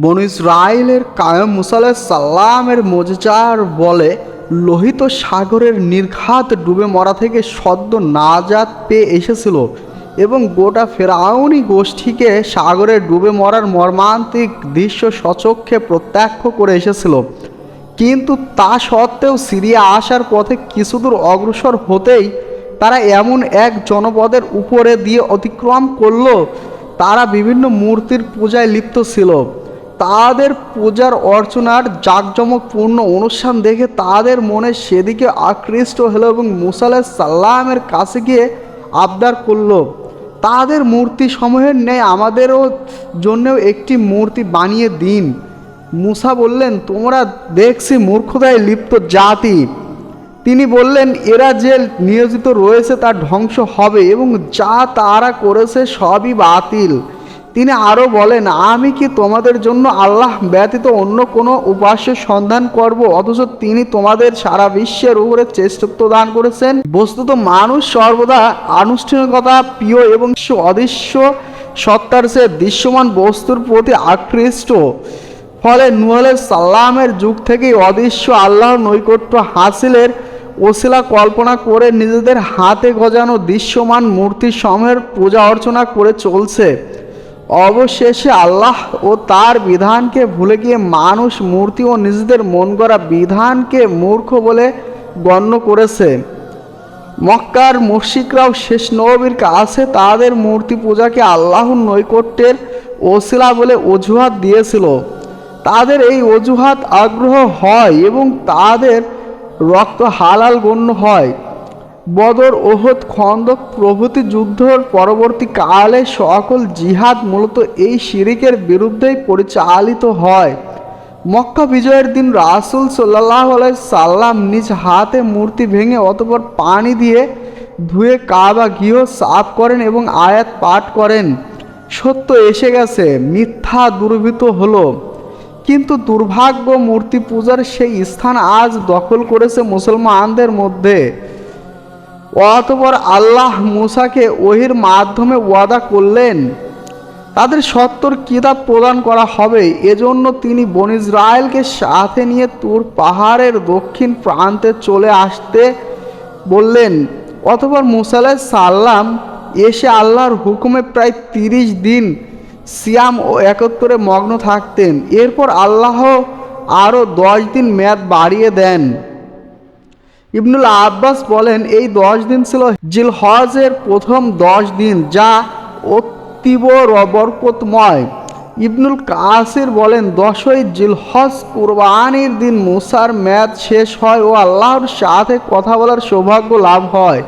বনু ইসরায়েলের কায়ম মুসাল্লাহ সাল্লামের মজার বলে, লোহিত সাগরের নির্ঘাত ডুবে মরা থেকে সদ্য নাজাত পেয়ে এসেছিল এবং গোটা ফেরাউনি গোষ্ঠীকে সাগরে ডুবে মরার মর্মান্তিক দৃশ্য সচক্ষে প্রত্যক্ষ করে এসেছিল। কিন্তু তা সত্ত্বেও সিরিয়া আসার পথে কিছুদূর অগ্রসর হতেই তারা এমন এক জনপদের উপরে দিয়ে অতিক্রম করল। তারা বিভিন্ন মূর্তির পূজায় লিপ্ত ছিল। তাদের পূজার অর্চনার জাঁকজমকপূর্ণ অনুষ্ঠান দেখে তাদের মনে সেদিকে আকৃষ্ট হলো এবং মুসাল্লাহ সাল্লামের কাছে গিয়ে আবদার করল, তাদের মূর্তি সমূহের ন্যায় আমাদেরও জন্যও একটি মূর্তি বানিয়ে দিন। মুসা বললেন, তোমরা দেখছি মূর্খতায় লিপ্ত জাতি। তিনি বললেন, এরা যে নিয়োজিত রয়েছে তার ধ্বংস হবে এবং যা তারা করেছে সবই বাতিল। তিনি আরও বলেন, আমি কি তোমাদের জন্য আল্লাহ ব্যতীত অন্য কোনো উপাস্য সন্ধান করব? অথচ তিনি তোমাদের সারা বিশ্বের উপরে শ্রেষ্ঠত্ব দান করেছেন। বস্তুত মানুষ সর্বদা আনুষ্ঠানিকতা, প্রিয় এবং অদৃশ্য সত্তার সে দৃশ্যমান বস্তুর প্রতি আকৃষ্ট। ফলে নুয়ালের সাল্লামের যুগ থেকেই অদৃশ্য আল্লাহর নৈকট্য হাসিলের ওসিলা কল্পনা করে নিজেদের হাতে গজানো দৃশ্যমান মূর্তি সমূহের পূজা অর্চনা করে চলছে। অবশেষে আল্লাহ ও তার বিধানকে ভুলে গিয়ে মানুষ মূর্তি ও নিজেদের মন গড়া বিধানকে মূর্খ বলে গণ্য করেছে। মক্কার মুশিকরাও শেষ নবীর কাছে তাদের মূর্তি পূজাকে আল্লাহর নৈকট্যের ওসিলা বলে অজুহাত দিয়েছিল। তাদের এই অজুহাত আগ্রহ হয় এবং তাদের রক্ত হালাল গণ্য হয়। বদর, ওহদ খন্দক প্রভৃতি যুদ্ধর পরবর্তী কালে সকল জিহাদ মূলত এই শিরিকের বিরুদ্ধেই পরিচালিত হয়। মক্কা বিজয়ের দিন রাসুল সাল্লাহ সাল্লাম নিজ হাতে মূর্তি ভেঙে অতপর পানি দিয়ে ধুয়ে কাবা গৃহ সাফ করেন এবং আয়াত পাঠ করেন। সত্য এসে গেছে, মিথ্যা দুর্বৃত হলো। কিন্তু দুর্ভাগ্য মূর্তি পূজার সেই স্থান আজ দখল করেছে মুসলমানদের মধ্যে। অতপর আল্লাহ মুসাকে ওহির মাধ্যমে ওয়াদা করলেন, তাদের সত্তর কিতাব প্রদান করা হবে। এজন্য তিনি বন ইসরায়েলকে সাথে নিয়ে তুর পাহাড়ের দক্ষিণ প্রান্তে চলে আসতে বললেন। অতপর মুসাল্লাহ সাল্লাম এসে আল্লাহর হুকুমে প্রায় তিরিশ দিন সিয়াম ও একত্তরে মগ্ন থাকতেন। এরপর আল্লাহ আরও দশ দিন মেয়াদ বাড়িয়ে দেন। ইবনুল আব্বাস বলেন, এই দশ দিন ছিল জিল হজের প্রথম দশ দিন যা অতীব বরকতময় ইবনুল কাসির বলেন, দশই জিলহজ কুরবানির দিন মুসার ম্যাদ শেষ হয় ও আল্লাহর সাথে কথা বলার সৌভাগ্য লাভ হয়।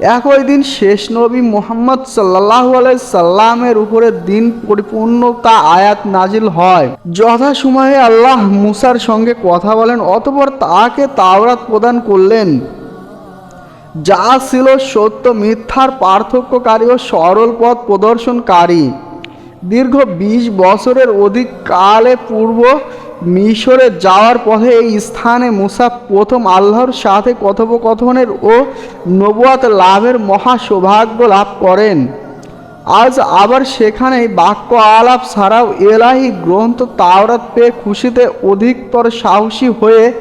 একই দিন শেষ নবী মোহাম্মদ সাল্লাহ সাল্লামের উপরে দিন পরিপূর্ণতা আয়াত নাজিল হয়। যথাসময়ে আল্লাহ মুসার সঙ্গে কথা বলেন, অতপর তাকে তাওরাত প্রদান করলেন। যা ছিল সত্য, মিথ্যার পার্থক্যকারী ও সরল পথ প্রদর্শনকারী। দীর্ঘ ২০ বছরের অধিক কালে পূর্ব মিশরে যাওয়ার পথে এই স্থানে মুসা প্রথম আল্লাহর সাথে কথোপকথনের ও নবুয়াত লাভের মহা সৌভাগ্য লাভ করেন। আজ আবার সেখানে বাক্য আলাপ ছাড়াও এলাহি গ্রন্থ তাওরাত পেয়ে খুশিতে অধিকতর সাহসী হয়ে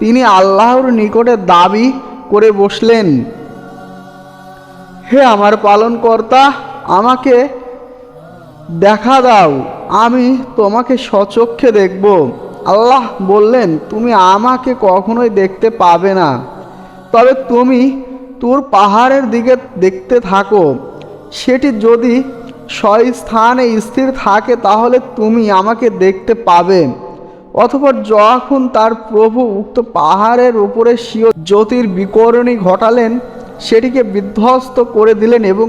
তিনি আল্লাহর নিকটে দাবি করে বসলেন, হে আমার পালনকর্তা, আমাকে দেখা দাও। আমি তোমাকে সচক্ষে দেখব। আল্লাহ বললেন, তুমি আমাকে কখনোই দেখতে পাবে না। তবে তুমি তোর পাহাড়ের দিকে দেখতে থাকো। সেটি যদি স্থানে স্থির থাকে, তাহলে তুমি আমাকে দেখতে পাবে। অথবা যখন তার প্রভু উক্ত পাহাড়ের উপরে স্বীয় জ্যোতির বিকরণী ঘটালেন সেটিকে বিধ্বস্ত করে দিলেন এবং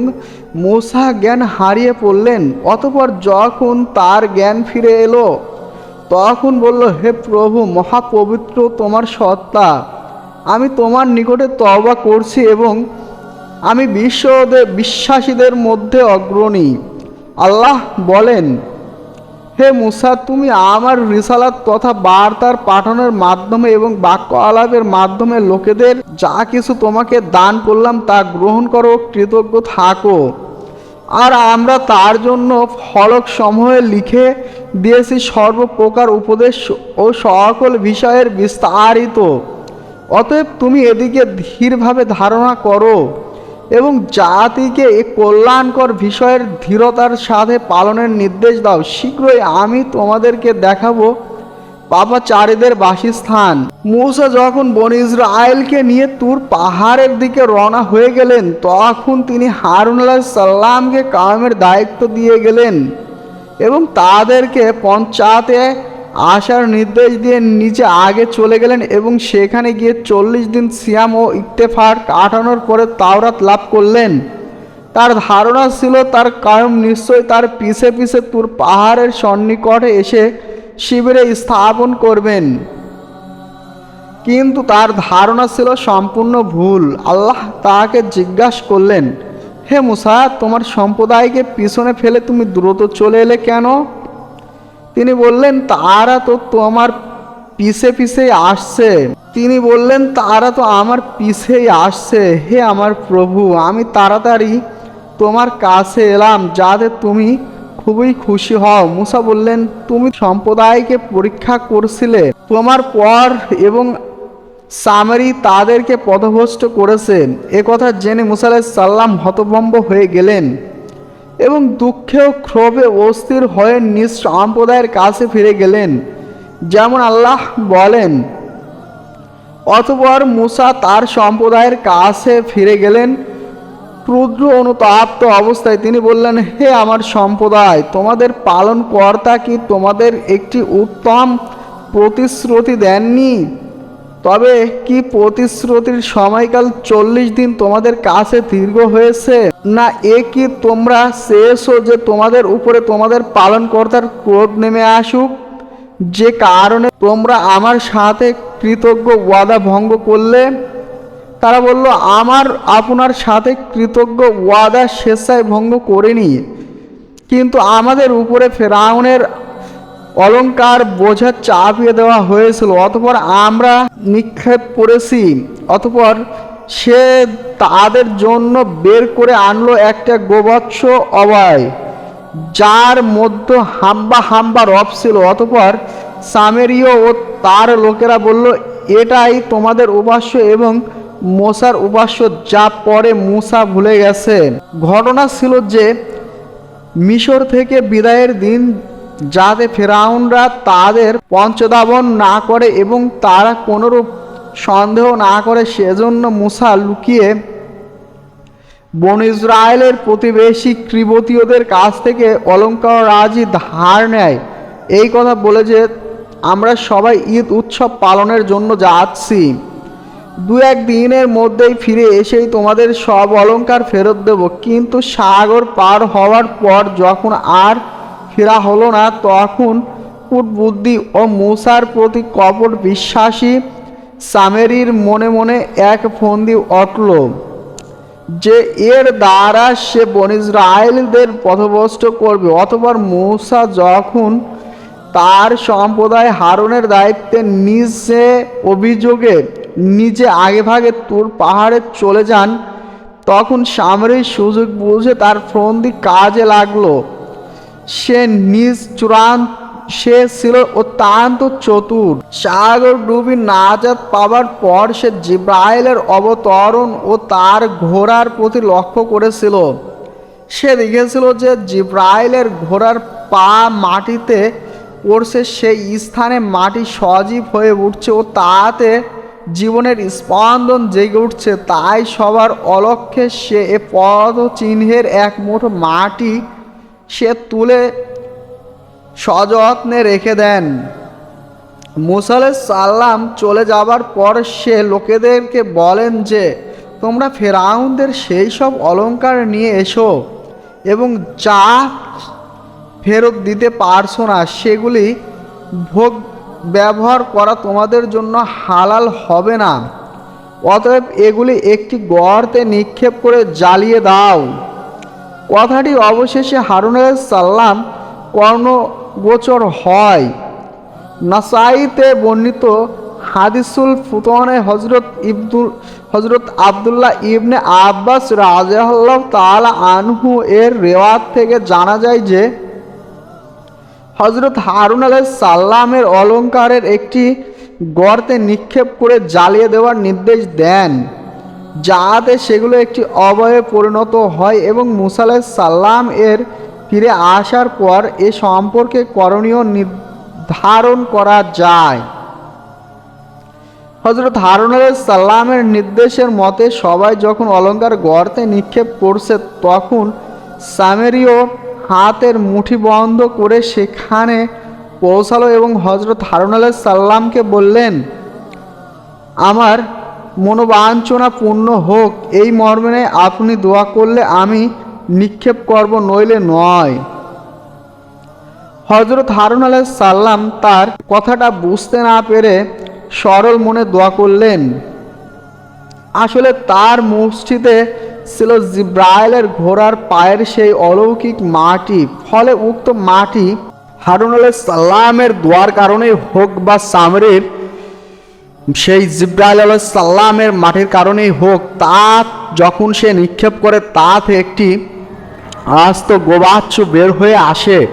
মূসা জ্ঞান হারিয়ে পড়লেন। অতপর যখন তার জ্ঞান ফিরে এলো, তখন বলল, হে প্রভু, মহাপবিত্র তোমার সত্তা, আমি তোমার নিকটে তবা করছি এবং আমি বিশ্বদের বিশ্বাসীদের মধ্যে অগ্রণী। আল্লাহ বলেন হে মুসা, তুমি আমার রিসালাত তথা বার্তার পাঠানোর মাধ্যমে এবং বাক্য আলাপের মাধ্যমে লোকেদের যা কিছু তোমাকে দান করলাম তা গ্রহণ করো, কৃতজ্ঞ থাকো। আর আমরা তার জন্য ফলক সমূহে লিখে দিয়েছি সর্বপ্রকার উপদেশ ও সকল বিষয়ের বিস্তারিত। অতএব তুমি এদিকে ধীরভাবে ধারণা করো। এবং জাতিকে এ কল্যাণকর বিষয়ের ধীরতার সাথে পালনের নির্দেশ দাও। শীঘ্রই আমি তোমাদেরকে দেখাবো পাপাচারীদের বাসস্থান। মূসা যখন বন ইসরায়েলকে নিয়ে তুর পাহাড়ের দিকে রওনা হয়ে গেলেন, তখন তিনি হারুন আলাহ সাল্লামকে কামের দায়িত্ব দিয়ে গেলেন এবং তাদেরকে পঞ্চায়েতে আসার নির্দেশ দিয়ে নিচে আগে চলে গেলেন এবং সেখানে গিয়ে চল্লিশ দিন সিয়াম ও ইত্তেফার কাটানোর পরে তাওরাত লাভ করলেন। তার ধারণা ছিল তার কায়ম নিশ্চয় তার পিছে পিছে তুর পাহাড়ের সন্নিকটে এসে শিবিরে স্থাপন করবেন। কিন্তু তার ধারণা ছিল সম্পূর্ণ ভুল। আল্লাহ তাকে জিজ্ঞাসা করলেন, হে মুসা, তোমার সম্প্রদায়কে পিছনে ফেলে তুমি দ্রুত চলে এলে কেন? তিনি বললেন, তারা তো তোমার পিছে পিছে আসছে। তিনি বললেন, তারা তো আমার পিছেই আসছে। হে আমার প্রভু, আমি তাড়াতাড়ি তোমার কাছে এলাম যাতে তুমি খুবই খুশি হও। মুসা বললেন, তুমি সম্প্রদায়কে পরীক্ষা করছিলে। তোমার পর এবং সামারি তাদেরকে পথভ্রষ্ট করেছে। এ কথা জেনে মুসা সাল্লাম হতভম্ব হয়ে গেলেন। এবং দুঃখে ও ক্ষোভে অস্থির হয়ে নিজ সম্প্রদায়ের কাছে ফিরে গেলেন। যেমন আল্লাহ বলেন, অতপর মুসা তার সম্প্রদায়ের কাছে ফিরে গেলেন। ক্রুদ্র অনুতাপ্ত অবস্থায় তিনি বললেন, হে আমার সম্প্রদায়, তোমাদের পালন কর্তা কি তোমাদের একটি উত্তম প্রতিশ্রুতি দেননি? তবে কি প্রতিশ্রুতির সময়কাল চল্লিশ দিন তোমাদের কাছে দীর্ঘ হয়েছে? না, এ কি তোমরা চেয়েছো যে তোমাদের উপরে তোমাদের পালনকর্তার ক্রোধ নেমে আসুক? যে কারণে তোমরা আমার সাথে কৃতজ্ঞ ওয়াদা ভঙ্গ করলে? তারা বলল, আমার আপনার সাথে কৃতজ্ঞ ওয়াদা স্বেচ্ছায় ভঙ্গ করিনি। কিন্তু আমাদের উপরে ফেরাউনের অলঙ্কার বোঝা চাপিয়ে দেওয়া হয়েছিল। অতপর আমরা নিক্ষেপ করেছি। অতপর সে তাদের জন্য বের করে আনলো একটা গোবৎস অবয় যার মধ্যে হাম্বা হাম্বা রব ছিল। অতপর সামেরীয় ও তার লোকেরা বলল, এটাই তোমাদের উপাস্য এবং মোসার উপাস্য যা পরে মুসা ভুলে গেছে ঘটনা ছিল যে মিশর থেকে বিদায়ের দিন যাতে ফেরাউনরা তাদের পঞ্চদাবন না করে এবং তারা কোনোরূপ সন্দেহ না করে, সেজন্য মুসা লুকিয়ে বন ইসরায়েলের প্রতিবেশী কৃবতীয়দের কাছ থেকে অলঙ্কার রাজি ধার নেয়। এই কথা বলে যে, আমরা সবাই ঈদ উৎসব পালনের জন্য যাচ্ছি। দু এক দিনের মধ্যেই ফিরে এসেই তোমাদের সব অলংকার ফেরত দেব। কিন্তু সাগর পার হওয়ার পর যখন আর ফেরা হলো না, তখন বুদ্ধি ও মূসার প্রতি কপট বিশ্বাসী সামেরির মনে মনে এক ফন্দি অটল, যে এর দ্বারা সে বন ইসরায়েলদের পথভ্রষ্ট করবে। অথবা মূসা যখন তার সম্প্রদায় হারনের দায়িত্বে নিজে অভিযোগে নিজে আগে ভাগে তুর পাহাড়ে চলে যান, তখন সামরিক সুযোগ বুঝে তার ফন্দি কাজে লাগল। সে নিজ চূড়ান্ত সে ছিল অত্যন্ত চতুর। সাগর ডুবি নাজাত পাবার পর সে জিব্রাইলের অবতরণ ও তার ঘোড়ার প্রতি লক্ষ্য করেছিল। সে দেখেছিল যে জিব্রাইলের ঘোড়ার পা মাটিতে পড়ছে সেই স্থানে মাটি সজীব হয়ে উঠছে ও তাতে জীবনের স্পন্দন জেগে উঠছে। তাই সবার অলক্ষ্যে সে এ পদ চিহ্নের এক মুঠো মাটি সে তুলে সযত্নে রেখে দেন। মুসালে সাল্লাম চলে যাবার পর সে লোকেদেরকে বলেন যে, তোমরা ফেরাউনদের সেই সব অলংকার নিয়ে এসো এবং যা ফেরত দিতে পারছ না, সেগুলি ভোগ ব্যবহার করা তোমাদের জন্য হালাল হবে না। অতএব এগুলি একটি গর্তে নিক্ষেপ করে জ্বালিয়ে দাও। কথাটি অবশেষে হারুন সাল্লাম কর্ণগোচর হয়। নাসাইতে বর্ণিত হাদিসুল ফুতনে হজরত ইবদুল হজরত আবদুল্লাহ ইবনে আব্বাস রাজাল্লাহ তাআলা আনহু এর রেওয়াত থেকে জানা যায় যে হজরত হারুন আলাহ সাল্লামের অলঙ্কারের একটি গর্তে নিক্ষেপ করে জ্বালিয়ে দেওয়ার নির্দেশ দেন। যাতে সেগুলো একটি অবয়ে পরিণত হয় এবং মুসা আলাহ সাল্লাম এর ফিরে আসার পর এ সম্পর্কে করণীয় নির্ধারণ করা যায়। হজরত হারুন সাল্লামের নির্দেশের মতে সবাই যখন অলঙ্কার গর্তে নিক্ষেপ করছে, তখন সামেরীয় হাতের মুঠি বন্ধ করে সেখানে পৌঁছালো এবং হজরত হারুন সাল্লামকে বললেন, আমার মনোবাঞ্ছনা পূর্ণ হোক, এই মর্মে আপনি দোয়া করলে আমি নিক্ষেপ করব নইলে নয়। হজরত হারুন আলাহ সাল্লাম তার কথাটা বুঝতে না পেরে সরল মনে দোয়া করলেন। আসলে তার মসজিদে ছিল জিব্রাইলের ঘোড়ার পায়ের সেই অলৌকিক মাটি, ফলে উক্ত মাটি হারুন আলাহ সাল্লামের দোয়ার কারণে হোক বা সামরির সেই জিব্রাইল সাল্লামের মাটির কারণেই হোক, তা যখন সে নিক্ষেপ করে, তা একটি আস্ত গোবাচ্ছ বের হয়ে আসে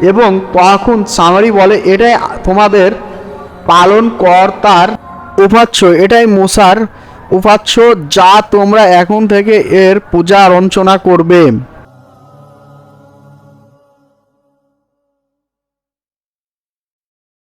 এবং তখন সামারি বলে, এটাই তোমাদের পালন কর্তার উপাচ্য এটাই মুসার উপাচ্য যা তোমরা এখন থেকে এর পূজা অর্চনা করবে।